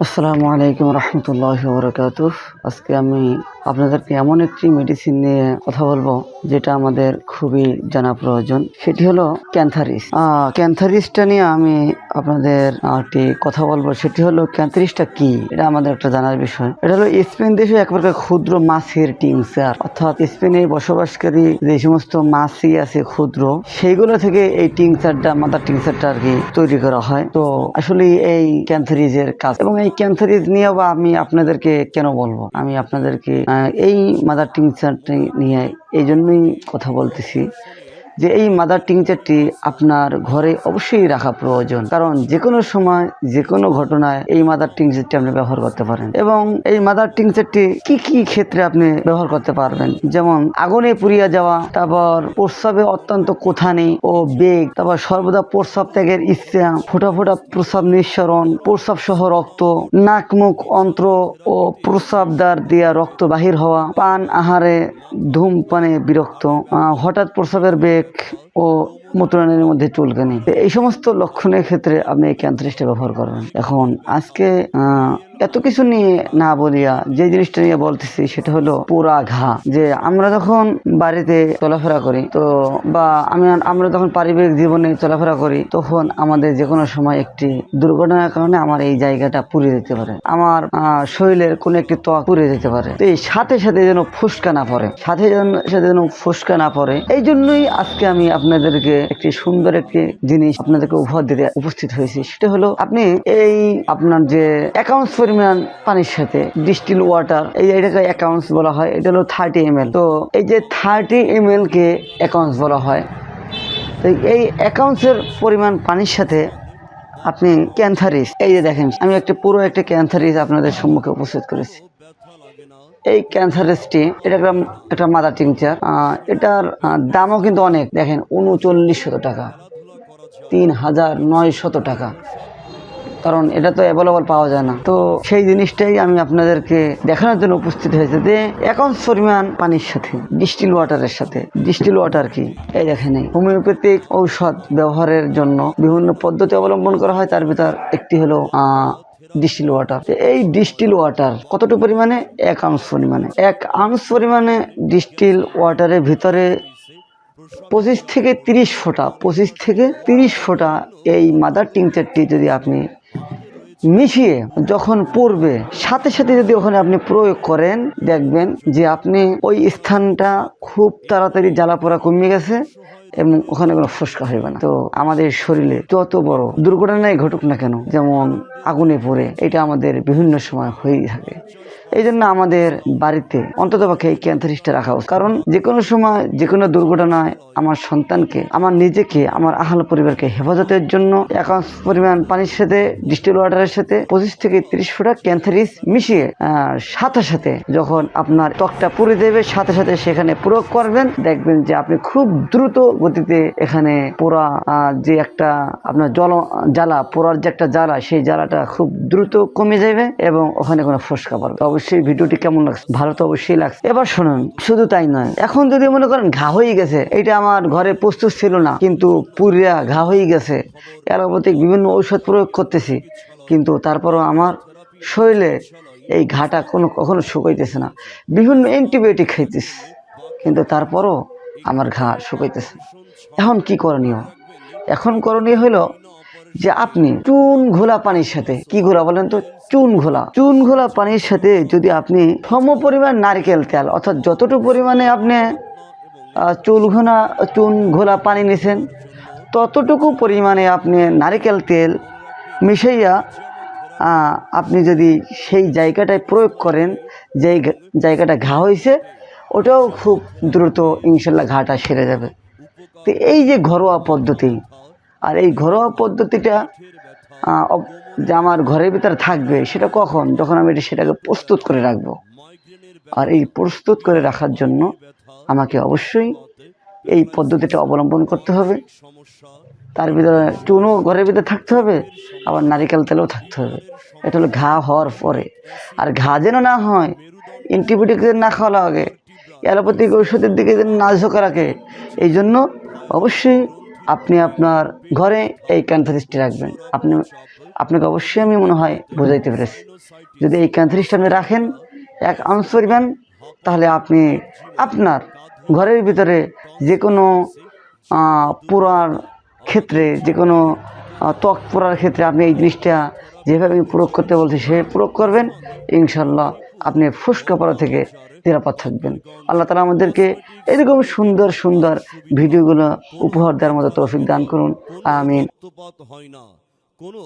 আসসালামু আলাইকুম রহমতুল্লাহ বরকাত আজকে আমি আপনাদেরকে এমন একটি মেডিসিন নিয়ে কথা বলব, যেটা আমাদের খুবই জানা প্রয়োজন। সেটি হলো ক্যান্থারিস ক্যান্থারিসটা নিয়ে আমি আপনাদের একটি কথা বলব, সেটি হলো ক্যান্থারিসটা কি? এটা আমাদের একটা জানার বিষয়। এটা হলো স্পেন দেশে এক প্রকার ক্ষুদ্র মাছের টিংচার অর্থাৎ স্পেনে বসবাসকারী যে সমস্ত মাছই আছে ক্ষুদ্র, সেইগুলো থেকে এই টিংচারটা মাদার টিংচারটা আর কি তৈরি করা হয়। তো আসলে এই ক্যান্থারিজের কাজ। এবং এই ক্যান্সারিজ নিয়ে বা আমি আপনাদেরকে কেন বলব? আমি আপনাদেরকে এই মাদার টিংচারটি নিয়ে এই জন্যই কথা বলতেছি। যে এই মাদার টিংচারটি আপনার ঘরে অবশ্যই রাখা প্রয়োজন। কারণ যে কোনো সময় যে কোনো ঘটনায় এই মাদার টিংচারটি আপনি ব্যবহার করতে পারেন। এবং এই মাদার টিংচারটি কি কি ক্ষেত্রে আপনি ব্যবহার করতে পারবেন? যেমন আগুনে পুড়িয়া যাওয়া, তারপর প্রস্রাবে অত্যন্ত কোথানি ও বেগ, তারপর সর্বদা প্রস্রাব ত্যাগের ইচ্ছা, ফোটা ফোটা প্রস্রাব নিঃসরণ প্রস্রাব সহ রক্ত, নাক, মুখ, অন্ত্র ও প্রস্রাব দ্বার দিয়া রক্ত বাহির হওয়া, পান আহারে ধূমপানে বিরক্ত। হঠাৎ প্রস্রাবের বেগ ও মূত্রাণের মধ্যে চুলকানি। এই সমস্ত লক্ষণের ক্ষেত্রে আপনি এই ক্যান্সারিসটা ব্যবহার করবেন। এখন আজকে এত কিছু নিয়ে না বলিয়া যে জিনিসটা নিয়ে বলতেছি সেটা হলো পোড়া ঘা। যে আমরা যখন বাড়িতে চলাফেরা করি, তো বা আমি, আমরা যখন পারিবারিক জীবনে চলাফেরা করি, তখন আমাদের যে কোনো সময় একটি দুর্ঘটনার কারণে আমার এই জায়গাটা পুড়ে যেতে পারে। আমার শরীরের কোনো একটি ত্বক পুড়ে যেতে পারে। তো এই সাথে সাথে যেন ফুসকা না পড়ে, সাথে যেন- সাথে যেন ফুসকা না পড়ে, এই জন্যই আজকে আমি আপনাদেরকে একটি সুন্দর একটি জিনিস আপনাদেরকে উপহার দিতে উপস্থিত হয়েছি। সেটা হলো আপনি এই আপনার যে অ্যাকাউন্টস পরিমাণ পানির সাথে ডিস্টিল ওয়াটার এই এটাকে অ্যাকাউন্টস বলা হয়, এটা হলো থার্টি এম তো এই যে থার্টি এম কে অ্যাকাউন্টস বলা হয়, তো এই অ্যাকাউন্টসের পরিমাণ পানির সাথে আপনি ক্যান্থারিস এই যে দেখেন, আমি একটা পুরো একটা ক্যান্থারিস আপনাদের সম্মুখে উপস্থিত করেছি। এই ক্যান্সার ক্যান্সারেসটি এটা একটা একটা মাদার টিংচার এটার দামও কিন্তু অনেক। দেখেন উনচল্লিশ শত টাকা তিন হাজার নয় শত টাকা। কারণ এটা তো অ্যাভেলেবল পাওয়া যায় না। তো সেই জিনিসটাই আমি আপনাদেরকে দেখানোর জন্য উপস্থিত হয়েছে যে অ্যাকাউন্ট পরিমাণ পানির সাথে ডিস্টিল ওয়াটারের সাথে। ডিস্টিল ওয়াটার কি? এই দেখেন হোমিওপ্যাথিক ঔষধ ব্যবহারের জন্য বিভিন্ন পদ্ধতি অবলম্বন করা হয়। তার ভিতর একটি হলো ডিস্টিল ওয়াটার এই ডিস্টিল ওয়াটার কতটুকু পরিমাণে? এক আংশ পরিমাণে। এক আংশ পরিমাণে ডিস্টিল ওয়াটারের ভিতরে পঁচিশ থেকে তিরিশ ফোটা, পঁচিশ থেকে তিরিশ ফোটা এই মাদার টিংচারটি যদি আপনি মিশিয়ে যখন পড়বে, সাথে সাথে যদি ওখানে আপনি প্রয়োগ করেন, দেখবেন যে আপনি ওই স্থানটা খুব তাড়াতাড়ি জ্বালা পোড়া কমে গেছে এবং ওখানে কোনো ফুসকা হইবে না। তো আমাদের শরীরে যত বড় দুর্ঘটনাই ঘটুক না কেন, যেমন আগুনে পড়ে, এটা আমাদের বিভিন্ন সময় হয়েই থাকে। এই জন্য আমাদের বাড়িতে অন্তত পক্ষে এই ক্যান্সারিসটা রাখা উচিত। কারণ যে কোনো সময় যে কোনো দুর্ঘটনায় আমার সন্তানকে, আমার নিজেকে, আমার আহাল পরিবারকে হেফাজতের জন্য একাংশ পরিমাণ পানির সাথে ডিস্টিল ওয়াটারের সাথে পঁচিশ থেকে তিরিশ ফোঁটা ক্যান্সারিস মিশিয়ে সাথে সাথে যখন আপনার ত্বকটা পুড়ে দেবে, সাথে সাথে সেখানে প্রয়োগ করবেন, দেখবেন যে আপনি খুব দ্রুত গতিতে এখানে পোড়া যে একটা আপনার জল, জ্বালা, পোড়ার যে একটা জ্বালা, সেই জ্বালাটা খুব দ্রুত কমে যাবে এবং ওখানে কোনো ফসকা পড়বে তো অবশ্যই ভিডিওটি কেমন লাগছে? ভালো তো অবশ্যই লাগছে। এবার শুনুন, শুধু তাই নয়, এখন যদি মনে করেন ঘা হয়ে গেছে, এটা আমার ঘরে প্রস্তুত ছিল না, কিন্তু পুরিয়া ঘা হয়ে গেছে। অ্যালোপ্যাথিক বিভিন্ন ঔষধ প্রয়োগ করতেছি, কিন্তু তারপরও আমার শরীরে এই ঘাটা কোনো, কখনো শুকাইতেছে না। বিভিন্ন অ্যান্টিবায়োটিক খাইতেছে, কিন্তু তারপরও আমার ঘা শুকাইতেছে এখন কি করণীয়? এখন করণীয় হলো যে আপনি চুন ঘোলা পানির সাথে, কি ঘোলা বলেন তো? চুন ঘোলা। চুন ঘোলা পানির সাথে যদি আপনি সম পরিমাণ নারকেল তেল, অর্থাৎ যতটুকু পরিমাণে আপনি চুল ঘোনা চুন ঘোলা পানি নিছেন, ততটুকু পরিমাণে আপনি নারকেল তেল মিশাইয়া আপনি যদি সেই জায়গাটায় প্রয়োগ করেন গা- জায়গাটা ঘা হয়েছে ওটাও খুব দ্রুত ইনশাল্লাহ ঘাটা সেরে যাবে। তো এই যে ঘরোয়া পদ্ধতি আর এই ঘরোয়া পদ্ধতিটা যে আমার ঘরের ভিতরে থাকবে, সেটা কখন? যখন আমি এটা সেটাকে প্রস্তুত করে রাখব। আর এই প্রস্তুত করে রাখার জন্য আমাকে অবশ্যই এই পদ্ধতিটা অবলম্বন করতে হবে। তার ভিতরে চুনও ঘরের ভিতরে থাকতে হবে, আবার নারিকেল তেলও থাকতে হবে। এটা হলো ঘা হওয়ার পরে। আর ঘা যেন না হয়, অ্যান্টিবায়োটিক না খাওয়া লাগে, অ্যালোপ্যাথিক ঔষধের দিকে যেন না ঝোঁকা রাখে, এই জন্য অবশ্যই আপনি আপনার ঘরে এই ক্যান্সারিসটি রাখবেন। আপনি, আপনাকে অবশ্যই আমি মনে হয় বোঝাইতে পেরেছি। যদি এই ক্যান্থারিসটা আপনি রাখেন, এক আউন্স পরিমাণ, তাহলে আপনি আপনার ঘরের ভিতরে যে কোনো পোড়ার ক্ষেত্রে যে কোনো ত্বক পোড়ার ক্ষেত্রে আপনি এই জিনিসটা যেভাবে আমি প্রয়োগ করতে বলছি সে প্রয়োগ করবেন। ইনশাল্লাহ আপনি ফুসকা পড়া থেকে নিরাপদ থাকবেন। আল্লাহ তালা আমাদেরকে এরকম সুন্দর সুন্দর ভিডিওগুলো উপহার দেওয়ার মতো তৌফিক দান করুন। আমিন। কোনো